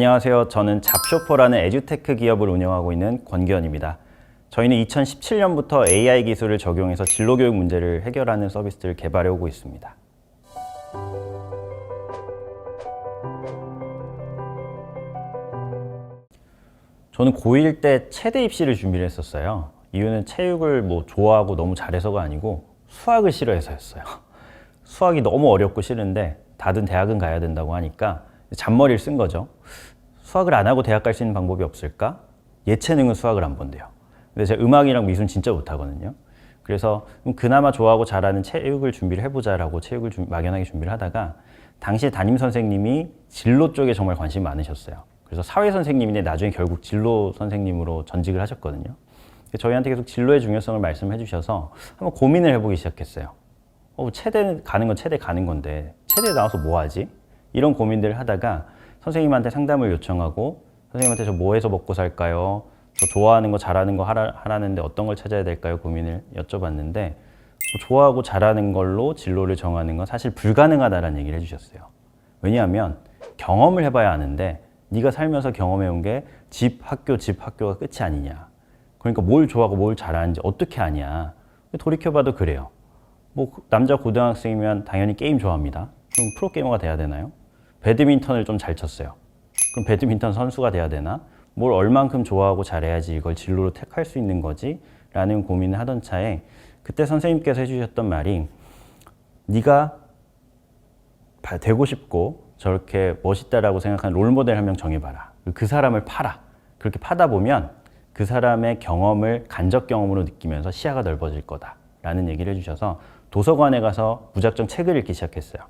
안녕하세요. 저는 잡쇼퍼라는 에듀테크 기업을 운영하고 있는 권기현입니다. 저희는 2017년부터 AI 기술을 적용해서 진로 교육 문제를 해결하는 서비스를 개발해 오고 있습니다. 저는 고1 때 체대 입시를 준비를 했었어요. 이유는 체육을 뭐 좋아하고 너무 잘해서가 아니고 수학을 싫어해서였어요. 수학이 너무 어렵고 싫은데 다든 대학은 가야 된다고 하니까 잔머리를 쓴 거죠. 수학을 안 하고 대학 갈 수 있는 방법이 없을까? 예체능은 수학을 안 본대요. 근데 제가 음악이랑 미술은 진짜 못하거든요. 그래서 그나마 좋아하고 잘하는 체육을 준비를 해보자라고 체육을 준- 막연하게 준비를 하다가 당시에 담임 선생님이 진로 쪽에 정말 관심이 많으셨어요. 그래서 사회 선생님인데 나중에 결국 진로 선생님으로 전직을 하셨거든요. 저희한테 계속 진로의 중요성을 말씀해 주셔서 한번 고민을 해보기 시작했어요. 어, 체대 가는 건 체대 가는 건데 체대 나와서 뭐 하지? 이런 고민들을 하다가 선생님한테 상담을 요청하고 선생님한테 저 뭐 해서 먹고 살까요? 저 좋아하는 거 잘하는 거 하라, 하라는데 어떤 걸 찾아야 될까요? 고민을 여쭤봤는데 뭐 좋아하고 잘하는 걸로 진로를 정하는 건 사실 불가능하다라는 얘기를 해주셨어요. 왜냐하면 경험을 해봐야 아는데 네가 살면서 경험해온 게 집, 학교, 집, 학교가 끝이 아니냐. 그러니까 뭘 좋아하고 뭘 잘하는지 어떻게 아냐. 돌이켜봐도 그래요. 뭐 남자 고등학생이면 당연히 게임 좋아합니다. 그럼 프로게이머가 돼야 되나요? 배드민턴을 좀 잘 쳤어요. 그럼 배드민턴 선수가 돼야 되나? 뭘 얼만큼 좋아하고 잘해야지 이걸 진로로 택할 수 있는 거지? 라는 고민을 하던 차에 그때 선생님께서 해주셨던 말이 네가 바- 되고 싶고 저렇게 멋있다라고 생각하는 롤모델 한 명 정해봐라. 그 사람을 팔아. 그렇게 파다 보면 그 사람의 경험을 간접 경험으로 느끼면서 시야가 넓어질 거다. 라는 얘기를 해주셔서 도서관에 가서 무작정 책을 읽기 시작했어요.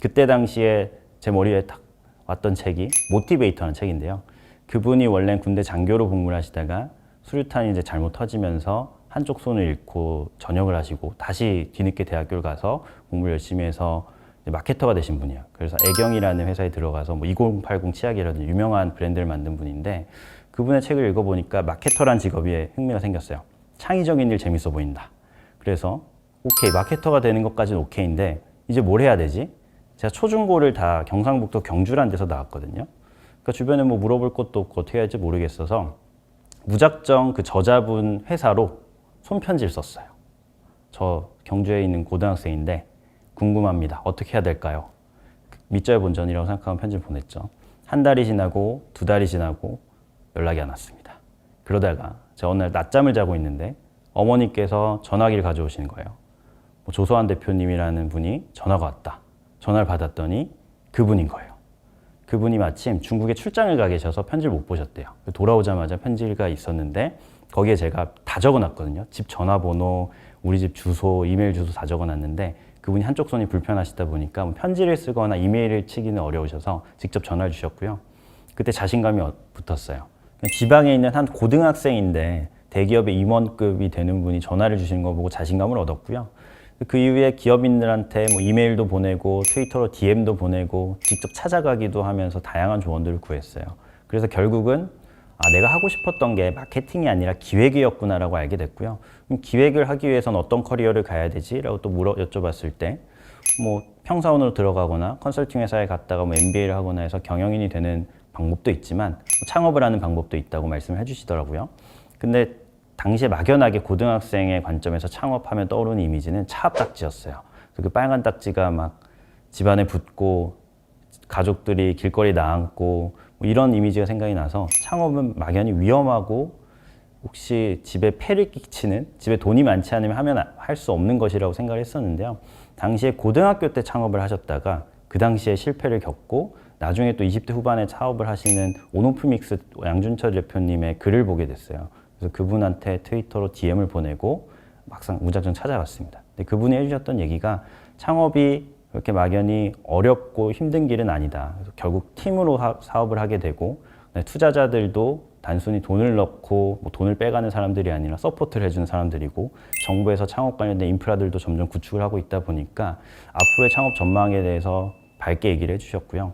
그때 당시에 제 머리에 딱 왔던 책이 모티베이터라는 책인데요. 그분이 원래는 군대 장교로 복무를 하시다가 수류탄이 이제 잘못 터지면서 한쪽 손을 잃고 전역을 하시고 다시 뒤늦게 대학교를 가서 공부를 열심히 해서 마케터가 되신 분이에요. 그래서 애경이라는 회사에 들어가서 뭐 2080 치약이라든지 유명한 브랜드를 만든 분인데 그분의 책을 읽어보니까 마케터란 직업에 흥미가 생겼어요. 창의적인 일 재밌어 보인다. 그래서 오케이 마케터가 되는 것까지는 오케이인데 이제 뭘 해야 되지? 제가 초중고를 다 경상북도 경주란 데서 나왔거든요. 그러니까 주변에 뭐 물어볼 것도 없고 어떻게 할지 모르겠어서 무작정 그 저자분 회사로 손편지를 썼어요. 저 경주에 있는 고등학생인데 궁금합니다. 어떻게 해야 될까요? 밑자에 본전이라고 생각하면 편지를 보냈죠. 한 달이 지나고 두 달이 지나고 연락이 안 왔습니다. 그러다가 제가 어느 날 낮잠을 자고 있는데 어머니께서 전화기를 가져오시는 거예요. 뭐 조소한 대표님이라는 분이 전화가 왔다. 전화를 받았더니 그분인 거예요. 그분이 마침 중국에 출장을 가 계셔서 편지를 못 보셨대요. 돌아오자마자 편지가 있었는데 거기에 제가 다 적어놨거든요. 집 전화번호, 우리 집 주소, 이메일 주소 다 적어놨는데 그분이 한쪽 손이 불편하시다 보니까 뭐 편지를 쓰거나 이메일을 치기는 어려우셔서 직접 전화를 주셨고요. 그때 자신감이 어- 붙었어요. 지방에 있는 한 고등학생인데 대기업의 임원급이 되는 분이 전화를 주시는 거 보고 자신감을 얻었고요. 그 이후에 기업인들한테 뭐 이메일도 보내고 트위터로 DM도 보내고 직접 찾아가기도 하면서 다양한 조언들을 구했어요. 그래서 결국은 아, 내가 하고 싶었던 게 마케팅이 아니라 기획이었구나라고 알게 됐고요. 기획을 하기 위해서는 어떤 커리어를 가야 되지? 라고 또 물어 여쭤봤을 때, 뭐 평사원으로 들어가거나 컨설팅 회사에 갔다가 뭐 MBA를 하거나 해서 경영인이 되는 방법도 있지만 뭐 창업을 하는 방법도 있다고 말씀을 해주시더라고요. 근데 당시에 막연하게 고등학생의 관점에서 창업하면 떠오르는 이미지는 차압딱지였어요. 그 빨간 딱지가 막 집안에 붙고 가족들이 길거리 나앉고 뭐 이런 이미지가 생각이 나서 창업은 막연히 위험하고 혹시 집에 폐를 끼치는 집에 돈이 많지 않으면 하면 할 수 없는 것이라고 생각을 했었는데요. 당시에 고등학교 때 창업을 하셨다가 그 당시에 실패를 겪고 나중에 또 20대 후반에 창업을 하시는 온오프믹스 양준철 대표님의 글을 보게 됐어요. 그래서 그분한테 트위터로 DM을 보내고 막상 무작정 찾아갔습니다. 근데 그분이 해주셨던 얘기가 창업이 그렇게 막연히 어렵고 힘든 길은 아니다. 결국 팀으로 하- 사업을 하게 되고 네, 투자자들도 단순히 돈을 넣고 뭐 돈을 빼가는 사람들이 아니라 서포트를 해주는 사람들이고 정부에서 창업 관련된 인프라들도 점점 구축을 하고 있다 보니까 앞으로의 창업 전망에 대해서 밝게 얘기를 해주셨고요.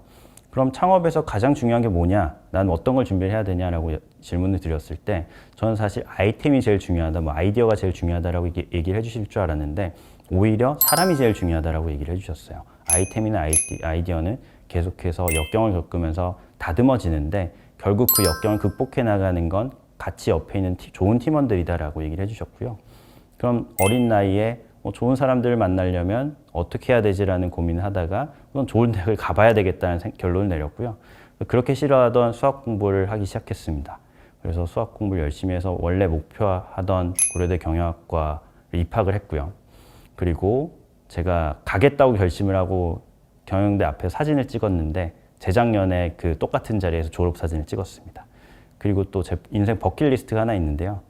그럼 창업에서 가장 중요한 게 뭐냐? 난 어떤 걸 준비를 해야 되냐라고 여- 질문을 드렸을 때 저는 사실 아이템이 제일 중요하다, 뭐 아이디어가 제일 중요하다라고 얘기- 얘기를 해주실 줄 알았는데 오히려 사람이 제일 중요하다라고 얘기를 해주셨어요. 아이템이나 아이디, 아이디어는 계속해서 역경을 겪으면서 다듬어지는데 결국 그 역경을 극복해 나가는 건 같이 옆에 있는 티- 좋은 팀원들이다라고 얘기를 해주셨고요. 그럼 어린 나이에 뭐 좋은 사람들을 만나려면 어떻게 해야 되지라는 고민을 하다가 우선 좋은 대학을 가봐야 되겠다는 생- 결론을 내렸고요. 그렇게 싫어하던 수학 공부를 하기 시작했습니다. 그래서 수학 공부를 열심히 해서 원래 목표하던 고려대 경영학과를 입학을 했고요. 그리고 제가 가겠다고 결심을 하고 경영대 앞에 사진을 찍었는데 재작년에 그 똑같은 자리에서 졸업 사진을 찍었습니다. 그리고 또 제 인생 버킷리스트가 하나 있는데요.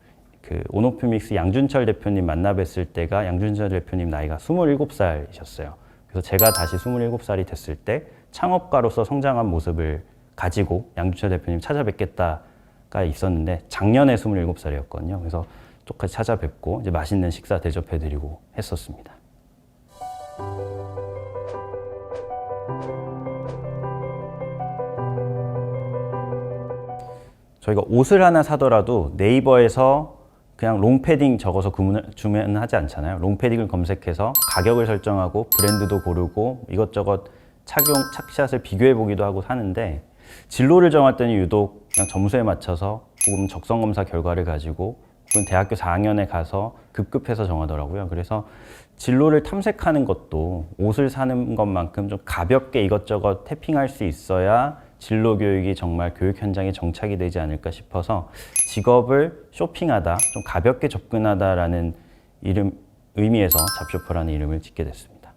그 오노프믹스 양준철 대표님 만나 뵀을 때가 양준철 대표님 나이가 27살이셨어요. 그래서 제가 다시 27살이 됐을 때 창업가로서 성장한 모습을 가지고 양준철 대표님 찾아뵙겠다가 있었는데 작년에 27살이었거든요. 그래서 똑같이 찾아뵙고 이제 맛있는 식사 대접해드리고 했었습니다. 저희가 옷을 하나 사더라도 네이버에서 그냥 롱패딩 적어서 구문, 주문하지 않잖아요. 롱패딩을 검색해서 가격을 설정하고 브랜드도 고르고 이것저것 착용, 착샷을 비교해 보기도 하고 사는데 진로를 때는 유독 그냥 점수에 맞춰서 혹은 적성 검사 결과를 가지고 혹은 대학교 4학년에 가서 급급해서 정하더라고요. 그래서 진로를 탐색하는 것도 옷을 사는 것만큼 좀 가볍게 이것저것 태핑할 수 있어야 진로 교육이 정말 교육 현장에 정착이 되지 않을까 싶어서 직업을 쇼핑하다, 좀 가볍게 접근하다라는 이름 의미에서 잡쇼퍼라는 이름을 짓게 됐습니다.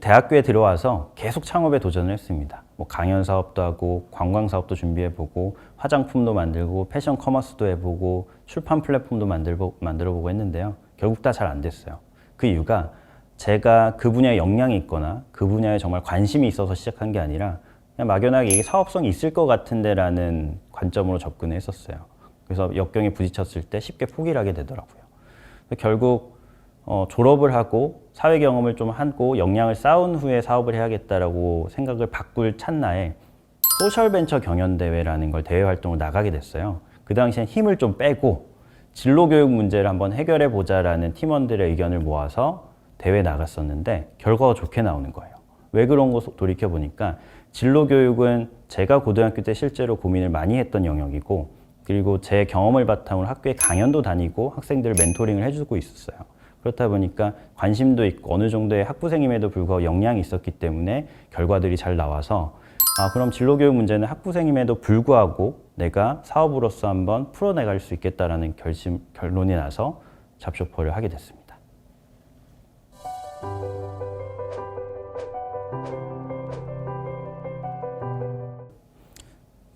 대학교에 들어와서 계속 창업에 도전을 했습니다. 뭐 강연 사업도 하고 관광 사업도 준비해 보고 화장품도 만들고 패션 커머스도 해보고 출판 플랫폼도 만들어 보고 했는데요. 결국 다 잘 안 됐어요. 그 이유가 제가 그 분야에 역량이 있거나 그 분야에 정말 관심이 있어서 시작한 게 아니라 그냥 막연하게 이게 사업성이 있을 것 같은데라는 관점으로 접근을 했었어요. 그래서 역경에 부딪혔을 때 쉽게 포기를 하게 되더라고요. 결국 어, 졸업을 하고 사회 경험을 좀 하고 역량을 쌓은 후에 사업을 해야겠다라고 생각을 바꿀 찰나에 소셜벤처 경연대회라는 걸 대회 활동을 나가게 됐어요. 그 당시엔 힘을 좀 빼고 진로 교육 문제를 한번 해결해 보자라는 팀원들의 의견을 모아서 대회 나갔었는데 결과가 좋게 나오는 거예요. 왜 그런 거 돌이켜 보니까 진로 교육은 제가 고등학교 때 실제로 고민을 많이 했던 영역이고 그리고 제 경험을 바탕으로 학교에 강연도 다니고 학생들을 멘토링을 해주고 있었어요. 그렇다 보니까 관심도 있고 어느 정도의 학부생임에도 불구하고 역량이 있었기 때문에 결과들이 잘 나와서 아 그럼 진로 교육 문제는 학부생임에도 불구하고 내가 사업으로서 한번 풀어내갈 수 있겠다라는 결심 결론이 나서 잡쇼퍼를 하게 됐습니다.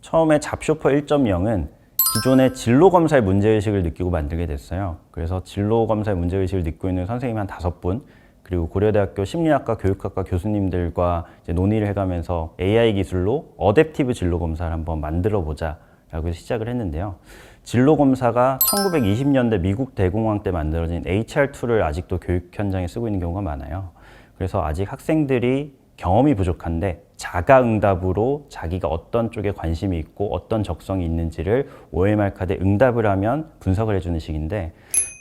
처음에 잡쇼퍼 1.0은 기존의 진로 검사의 문제의식을 느끼고 만들게 됐어요. 그래서 진로 검사의 문제의식을 느끼고 있는 선생님이 한 다섯 분, 그리고 고려대학교 심리학과 교육학과 교수님들과 이제 논의를 해가면서 AI 기술로 어댑티브 진로 검사를 한번 만들어 보자 라고 시작을 했는데요. 진로 검사가 1920년대 미국 대공황 때 만들어진 HR2를 아직도 교육 현장에 쓰고 있는 경우가 많아요. 그래서 아직 학생들이 경험이 부족한데 자가 응답으로 자기가 어떤 쪽에 관심이 있고 어떤 적성이 있는지를 OMR 카드에 응답을 하면 분석을 해주는 식인데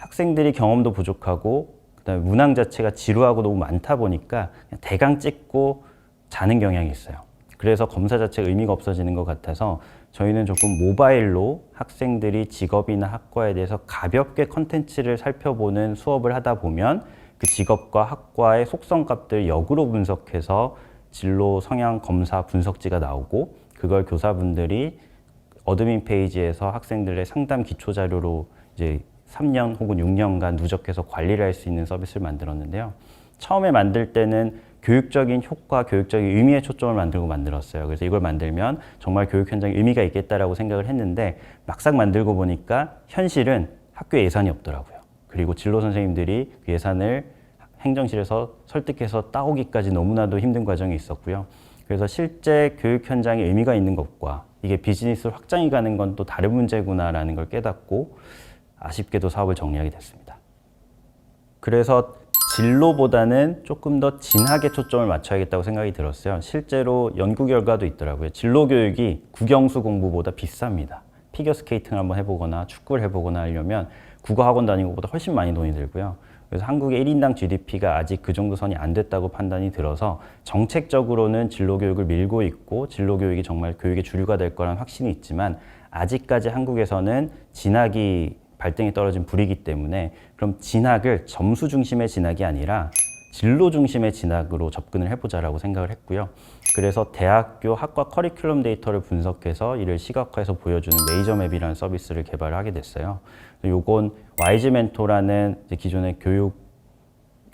학생들이 경험도 부족하고 그다음에 문항 자체가 지루하고 너무 많다 보니까 대강 찍고 자는 경향이 있어요. 그래서 검사 자체가 의미가 없어지는 것 같아서 저희는 조금 모바일로 학생들이 직업이나 학과에 대해서 가볍게 컨텐츠를 살펴보는 수업을 하다 보면 그 직업과 학과의 속성값들 역으로 분석해서 진로 성향 검사 분석지가 나오고 그걸 교사분들이 어드민 페이지에서 학생들의 상담 기초 자료로 이제 3년 혹은 6년간 누적해서 관리를 할 수 있는 서비스를 만들었는데요. 처음에 만들 때는 교육적인 효과, 교육적인 의미에 초점을 만들고 만들었어요. 그래서 이걸 만들면 정말 교육 현장에 의미가 있겠다라고 생각을 했는데 막상 만들고 보니까 현실은 학교 예산이 없더라고요. 그리고 진로 선생님들이 그 예산을 행정실에서 설득해서 따오기까지 너무나도 힘든 과정이 있었고요. 그래서 실제 교육 현장에 의미가 있는 것과 이게 비즈니스 확장이 가는 건 또 다른 문제구나라는 걸 깨닫고 아쉽게도 사업을 정리하게 됐습니다. 그래서 진로보다는 조금 더 진하게 초점을 맞춰야겠다고 생각이 들었어요. 실제로 연구 결과도 있더라고요. 진로 교육이 국영수 공부보다 비쌉니다. 피겨 스케이팅을 한번 해보거나 축구를 해보거나 하려면 국어 학원 다니는 것보다 훨씬 많이 돈이 들고요. 그래서 한국의 1인당 GDP가 아직 그 정도 선이 안 됐다고 판단이 들어서 정책적으로는 진로 교육을 밀고 있고 진로 교육이 정말 교육의 주류가 될 거란 확신이 있지만 아직까지 한국에서는 진학이 발등에 떨어진 불이기 때문에 그럼 진학을 점수 중심의 진학이 아니라 진로 중심의 진학으로 접근을 해보자라고 생각을 했고요. 그래서 대학교 학과 커리큘럼 데이터를 분석해서 이를 시각화해서 보여주는 메이저 맵이라는 서비스를 개발을 하게 됐어요. 요건 와이즈 멘토라는 기존의 교육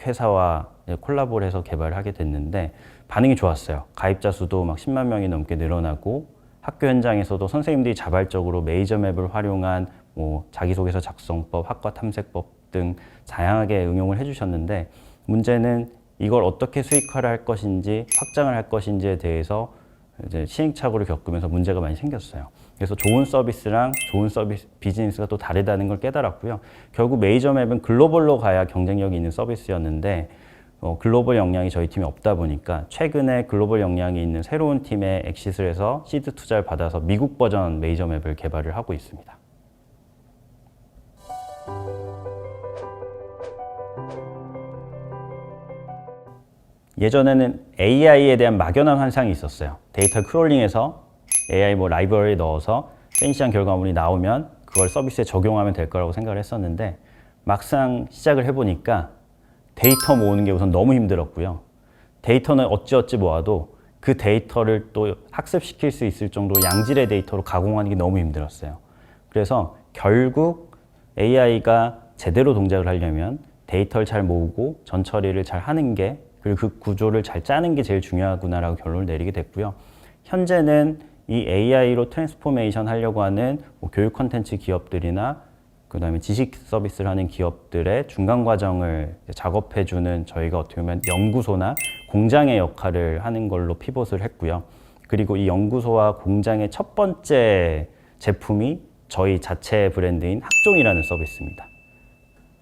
회사와 콜라보를 해서 개발을 하게 됐는데 반응이 좋았어요. 가입자 수도 막 10만 명이 넘게 늘어나고 학교 현장에서도 선생님들이 자발적으로 메이저 맵을 활용한 뭐 자기소개서 작성법, 학과 탐색법 등 다양하게 응용을 해주셨는데 문제는 이걸 어떻게 수익화를 할 것인지 확장을 할 것인지에 대해서 이제 시행착오를 겪으면서 문제가 많이 생겼어요. 그래서 좋은 서비스랑 좋은 서비스 비즈니스가 또 다르다는 걸 깨달았고요. 결국 메이저 맵은 글로벌로 가야 경쟁력이 있는 서비스였는데 어, 글로벌 역량이 저희 팀에 없다 보니까 최근에 글로벌 역량이 있는 새로운 팀에 엑시스를 해서 시드 투자를 받아서 미국 버전 메이저 맵을 개발을 하고 있습니다. 예전에는 AI에 대한 막연한 환상이 있었어요. 데이터 크롤링해서 AI 뭐 라이브러리에 넣어서 팬시한 결과물이 나오면 그걸 서비스에 적용하면 될 거라고 생각을 했었는데 막상 시작을 해보니까 데이터 모으는 게 우선 너무 힘들었고요. 데이터는 어찌어찌 모아도 그 데이터를 또 학습시킬 수 있을 정도로 양질의 데이터로 가공하는 게 너무 힘들었어요. 그래서 결국 AI가 제대로 동작을 하려면 데이터를 잘 모으고 전 처리를 잘 하는 게 그리고 그 구조를 잘 짜는 게 제일 중요하구나라고 결론을 내리게 됐고요. 현재는 이 AI로 트랜스포메이션 하려고 하는 뭐 교육 컨텐츠 기업들이나 그다음에 지식 서비스를 하는 기업들의 중간 과정을 작업해 주는 저희가 어떻게 보면 연구소나 공장의 역할을 하는 걸로 피봇을 했고요. 그리고 이 연구소와 공장의 첫 번째 제품이 저희 자체 브랜드인 학종이라는 서비스입니다.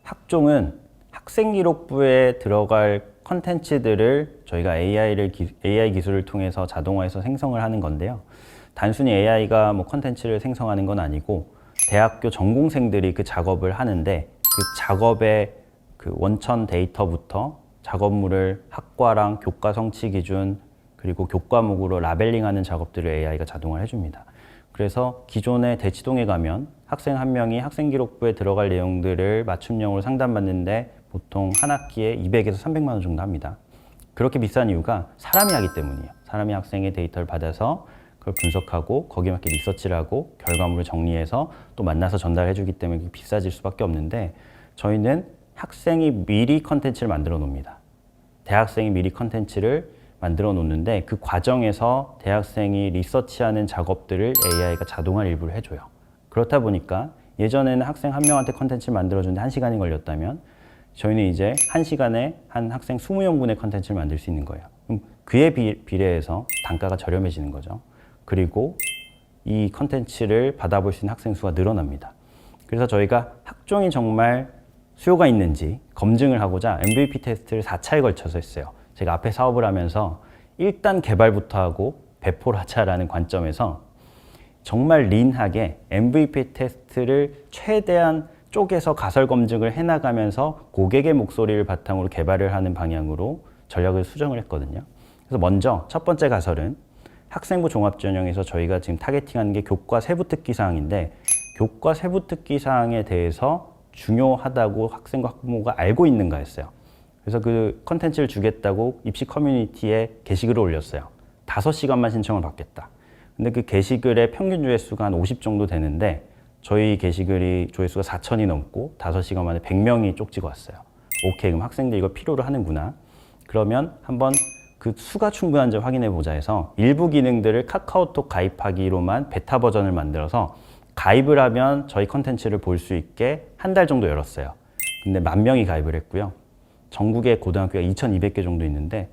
학종은 학생 기록부에 들어갈 컨텐츠들을 저희가 AI를 AI 기술을 통해서 자동화해서 생성을 하는 건데요. 단순히 AI가 뭐 컨텐츠를 생성하는 건 아니고 대학교 전공생들이 그 작업을 하는데 그 작업의 그 원천 데이터부터 작업물을 학과랑 교과 성취 기준 그리고 교과목으로 라벨링하는 작업들을 AI가 자동화를 해줍니다. 그래서 기존의 대치동에 가면 학생 한 명이 학생 기록부에 들어갈 내용들을 맞춤형으로 상담받는데 보통 한 학기에 200에서 300만 원 정도 합니다. 그렇게 비싼 이유가 사람이 하기 때문이에요. 사람이 학생의 데이터를 받아서 그걸 분석하고 거기에 맞게 리서치를 하고 결과물을 정리해서 또 만나서 전달해 주기 때문에 비싸질 수밖에 없는데 저희는 학생이 미리 컨텐츠를 만들어 놓습니다. 대학생이 미리 컨텐츠를 만들어 놓는데 그 과정에서 대학생이 리서치하는 작업들을 AI가 자동화 일부를 해줘요. 그렇다 보니까 예전에는 학생 한 명한테 컨텐츠를 만들어주는데 한 시간이 걸렸다면 저희는 이제 한 시간에 한 학생 20명분의 컨텐츠를 만들 수 있는 거예요. 그럼 그에 비, 비례해서 단가가 저렴해지는 거죠. 그리고 이 컨텐츠를 받아볼 수 있는 학생 수가 늘어납니다. 그래서 저희가 학종이 정말 수요가 있는지 검증을 하고자 MVP 테스트를 4차에 걸쳐서 했어요. 제가 앞에 사업을 하면서 일단 개발부터 하고 배포를 하자라는 관점에서 정말 린하게 MVP 테스트를 최대한 쪼개서 가설 검증을 해나가면서 고객의 목소리를 바탕으로 개발을 하는 방향으로 전략을 수정을 했거든요. 그래서 먼저 첫 번째 가설은 학생부 종합전형에서 저희가 지금 타겟팅하는 게 교과 세부 특기 사항인데 교과 세부 특기 사항에 대해서 중요하다고 학생과 학부모가 알고 있는가였어요. 그래서 그 컨텐츠를 주겠다고 입시 커뮤니티에 게시글을 올렸어요. 다섯 시간만 신청을 받겠다. 근데 그 게시글의 평균 조회수가 한 50 정도 되는데 저희 게시글이 조회수가 4천이 넘고 다섯 시간 만에 100명이 쪽지가 왔어요. 오케이, 그럼 학생들 이거 필요로 하는구나. 그러면 한번 그 수가 충분한지 확인해 보자 해서 일부 기능들을 카카오톡 가입하기로만 베타 버전을 만들어서 가입을 하면 저희 컨텐츠를 볼 수 있게 한 달 정도 열었어요. 근데 만 명이 가입을 했고요. 전국에 고등학교가 2,200개 정도 있는데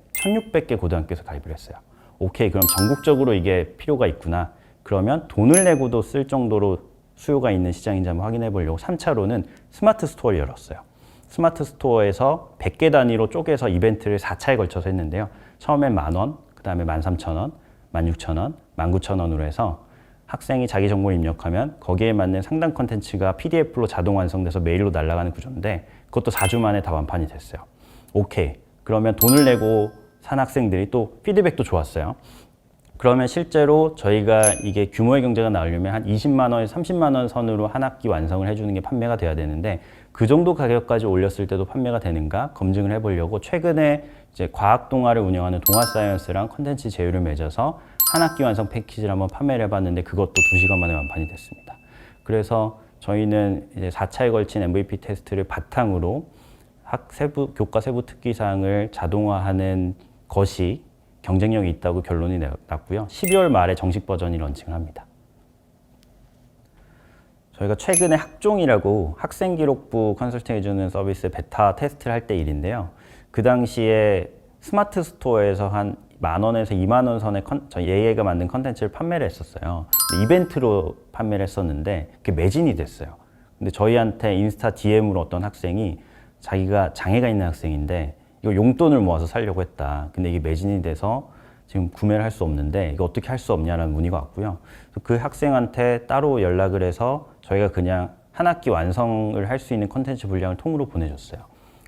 1,600개 고등학교에서 가입을 했어요. 오케이, 그럼 전국적으로 이게 필요가 있구나. 그러면 돈을 내고도 쓸 정도로 수요가 있는 시장인지 한번 확인해 보려고 3차로는 스마트 스토어를 열었어요. 스마트 스토어에서 100개 단위로 쪼개서 이벤트를 4차에 걸쳐서 했는데요. 처음엔 만 원, 그 다음에 만 삼천 원, 만 육천 원, 만 구천 원으로 해서 학생이 자기 정보를 입력하면 거기에 맞는 상담 컨텐츠가 PDF로 자동 완성돼서 메일로 날아가는 구조인데 그것도 4주 만에 다 완판이 됐어요. 오케이. 그러면 돈을 내고 산 학생들이 또 피드백도 좋았어요. 그러면 실제로 저희가 이게 규모의 경제가 나오려면 한 20만 원에서 30만 원 선으로 한 학기 완성을 해주는 게 판매가 돼야 되는데 그 정도 가격까지 올렸을 때도 판매가 되는가 검증을 해보려고 최근에 이제 과학 동아를 운영하는 동아 사이언스랑 컨텐츠 제휴를 맺어서 한 학기 완성 패키지를 한번 판매를 해봤는데 그것도 2시간 만에 완판이 됐습니다. 그래서 저희는 이제 4차에 걸친 MVP 테스트를 바탕으로 학 세부 교과 세부 특기 사항을 자동화하는 것이 경쟁력이 있다고 결론이 내- 났고요. 12월 말에 정식 버전이 런칭을 합니다. 저희가 최근에 학종이라고 학생 기록부 컨설팅 해주는 서비스 베타 테스트를 할 때 일인데요. 그 당시에 스마트 스토어에서 한 만 원에서 2만 원 선의 컨, 저 예예가 만든 컨텐츠를 판매를 했었어요. 이벤트로 판매를 했었는데 그게 매진이 됐어요. 근데 저희한테 인스타 DM으로 어떤 학생이 자기가 장애가 있는 학생인데 이거 용돈을 모아서 살려고 했다. 근데 이게 매진이 돼서 지금 구매를 할 수 없는데 이거 어떻게 할 수 없냐라는 문의가 왔고요. 그 학생한테 따로 연락을 해서 저희가 그냥 한 학기 완성을 할 수 있는 컨텐츠 분량을 통으로 보내줬어요.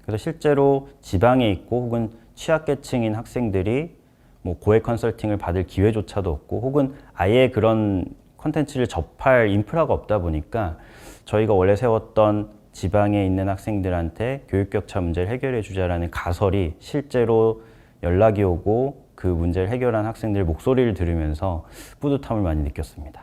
그래서 실제로 지방에 있고 혹은 취약계층인 학생들이 뭐 고액 컨설팅을 받을 기회조차도 없고 혹은 아예 그런 컨텐츠를 접할 인프라가 없다 보니까 저희가 원래 세웠던 지방에 있는 학생들한테 교육 격차 문제를 해결해 주자라는 가설이 실제로 연락이 오고 그 문제를 해결한 학생들 목소리를 들으면서 뿌듯함을 많이 느꼈습니다.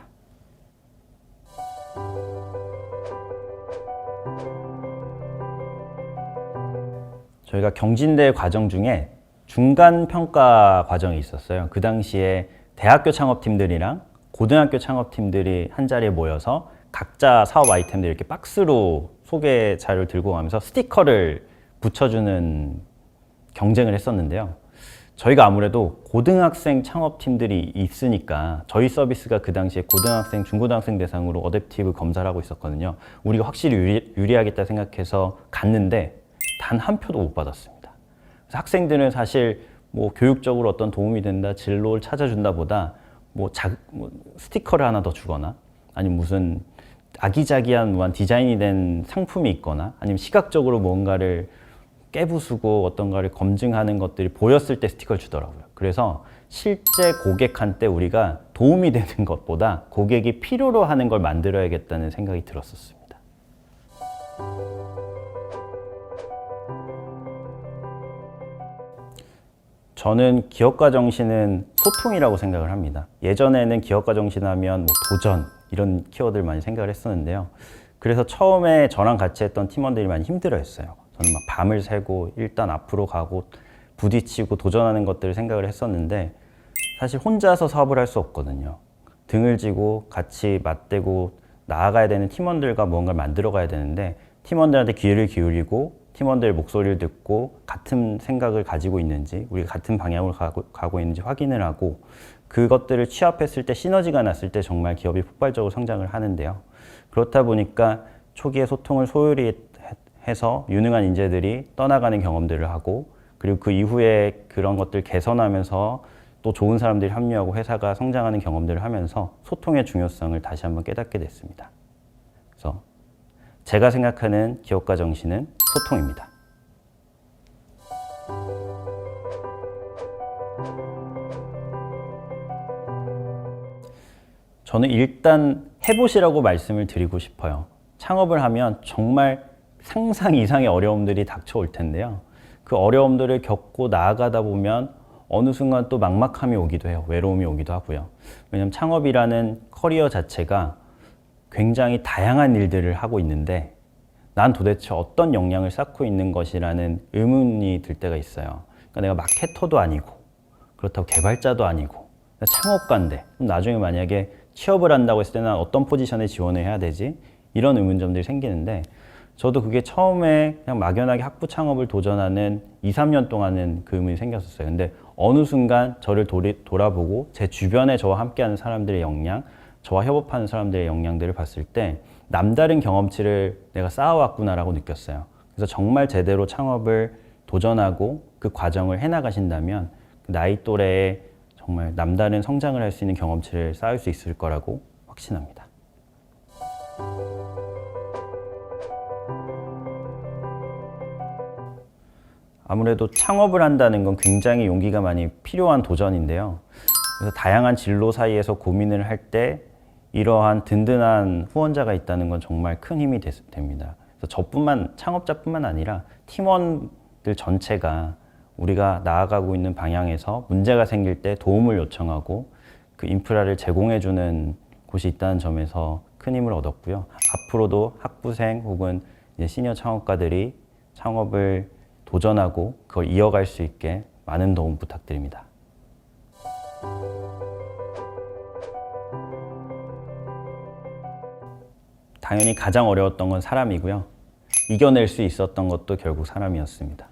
저희가 경진대 과정 중에 중간 평가 과정이 있었어요. 그 당시에 대학교 창업팀들이랑 고등학교 창업팀들이 한 자리에 모여서 각자 사업 아이템들 이렇게 박스로 소개 자료를 들고 가면서 스티커를 붙여주는 경쟁을 했었는데요. 저희가 아무래도 고등학생 창업팀들이 있으니까 저희 서비스가 그 당시에 고등학생, 중고등학생 대상으로 어댑티브 검사를 하고 있었거든요. 우리가 확실히 유리, 유리하겠다 생각해서 갔는데 단 한 표도 못 받았습니다. 그래서 학생들은 사실 뭐 교육적으로 어떤 도움이 된다, 진로를 찾아준다 보다 뭐, 자, 뭐 스티커를 하나 더 주거나 아니면 무슨 아기자기한 무한 디자인이 된 상품이 있거나 아니면 시각적으로 뭔가를 깨부수고 어떤가를 검증하는 것들이 보였을 때 스티커를 주더라고요. 그래서 실제 고객한테 우리가 도움이 되는 것보다 고객이 필요로 하는 걸 만들어야겠다는 생각이 들었었습니다. 저는 기업가 정신은 소통이라고 생각을 합니다. 예전에는 기업가 정신 하면 뭐 도전 이런 키워드를 많이 생각을 했었는데요. 그래서 처음에 저랑 같이 했던 팀원들이 많이 힘들어 했어요. 저는 막 밤을 새고 일단 앞으로 가고 부딪히고 도전하는 것들을 생각을 했었는데 사실 혼자서 사업을 할 수 없거든요. 등을 지고 같이 맞대고 나아가야 되는 팀원들과 무언가를 만들어 가야 되는데 팀원들한테 귀를 기울이고 팀원들의 목소리를 듣고 같은 생각을 가지고 있는지 우리가 같은 방향으로 가고, 가고 있는지 확인을 하고 그것들을 취합했을 때 시너지가 났을 때 정말 기업이 폭발적으로 성장을 하는데요. 그렇다 보니까 초기에 소통을 소홀히 해- 해서 유능한 인재들이 떠나가는 경험들을 하고 그리고 그 이후에 그런 것들 개선하면서 또 좋은 사람들이 합류하고 회사가 성장하는 경험들을 하면서 소통의 중요성을 다시 한번 깨닫게 됐습니다. 그래서 제가 생각하는 기업가 정신은 소통입니다. 저는 일단 해보시라고 말씀을 드리고 싶어요. 창업을 하면 정말 상상 이상의 어려움들이 닥쳐올 텐데요. 그 어려움들을 겪고 나아가다 보면 어느 순간 또 막막함이 오기도 해요. 외로움이 오기도 하고요. 왜냐하면 창업이라는 커리어 자체가 굉장히 다양한 일들을 하고 있는데 난 도대체 어떤 역량을 쌓고 있는 것이라는 의문이 들 때가 있어요. 그러니까 내가 마케터도 아니고 그렇다고 개발자도 아니고 창업가인데 나중에 만약에 취업을 한다고 했을 때는 어떤 포지션에 지원을 해야 되지? 이런 의문점들이 생기는데 저도 그게 처음에 그냥 막연하게 학부 창업을 도전하는 2, 3년 동안은 그 의문이 생겼었어요. 근데 어느 순간 저를 도리, 돌아보고 제 주변에 저와 함께하는 사람들의 역량, 저와 협업하는 사람들의 역량들을 봤을 때 남다른 경험치를 내가 쌓아왔구나라고 느꼈어요. 그래서 정말 제대로 창업을 도전하고 그 과정을 해나가신다면 그 나이 또래에 정말 남다른 성장을 할 수 있는 경험치를 쌓을 수 있을 거라고 확신합니다. 아무래도 창업을 한다는 건 굉장히 용기가 많이 필요한 도전인데요. 그래서 다양한 진로 사이에서 고민을 할 때 이러한 든든한 후원자가 있다는 건 정말 큰 힘이 됐- 됩니다. 그래서 저뿐만 창업자뿐만 아니라 팀원들 전체가 우리가 나아가고 있는 방향에서 문제가 생길 때 도움을 요청하고 그 인프라를 제공해 주는 곳이 있다는 점에서 큰 힘을 얻었고요. 앞으로도 학부생 혹은 시니어 창업가들이 창업을 도전하고 그걸 이어갈 수 있게 많은 도움 부탁드립니다. 당연히 가장 어려웠던 건 사람이고요. 이겨낼 수 있었던 것도 결국 사람이었습니다.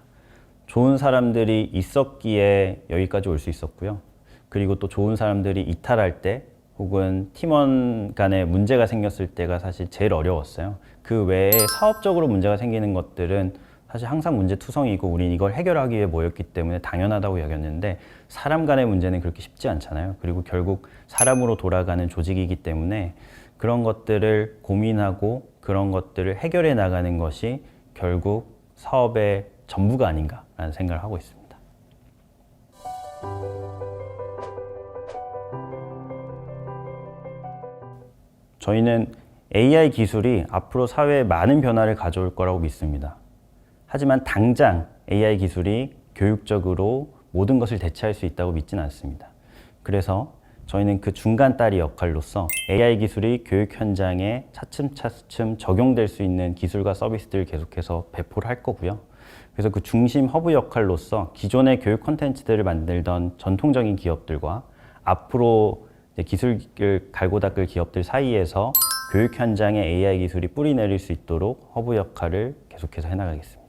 좋은 사람들이 있었기에 여기까지 올 수 있었고요. 그리고 또 좋은 사람들이 이탈할 때 혹은 팀원 간에 문제가 생겼을 때가 사실 제일 어려웠어요. 그 외에 사업적으로 문제가 생기는 것들은 사실 항상 문제 투성이고 우린 이걸 해결하기 위해 모였기 때문에 당연하다고 여겼는데 사람 간의 문제는 그렇게 쉽지 않잖아요. 그리고 결국 사람으로 돌아가는 조직이기 때문에 그런 것들을 고민하고 그런 것들을 해결해 나가는 것이 결국 사업의 전부가 아닌가 라는 생각을 하고 있습니다. 저희는 AI 기술이 앞으로 사회에 많은 변화를 가져올 거라고 믿습니다. 하지만 당장 AI 기술이 교육적으로 모든 것을 대체할 수 있다고 믿지는 않습니다. 그래서 저희는 그 중간 다리 역할로서 AI 기술이 교육 현장에 차츰차츰 적용될 수 있는 기술과 서비스들을 계속해서 배포를 할 거고요. 그래서 그 중심 허브 역할로서 기존의 교육 콘텐츠들을 만들던 전통적인 기업들과 앞으로 기술을 갈고 닦을 기업들 사이에서 교육 현장에 AI 기술이 뿌리 내릴 수 있도록 허브 역할을 계속해서 해나가겠습니다.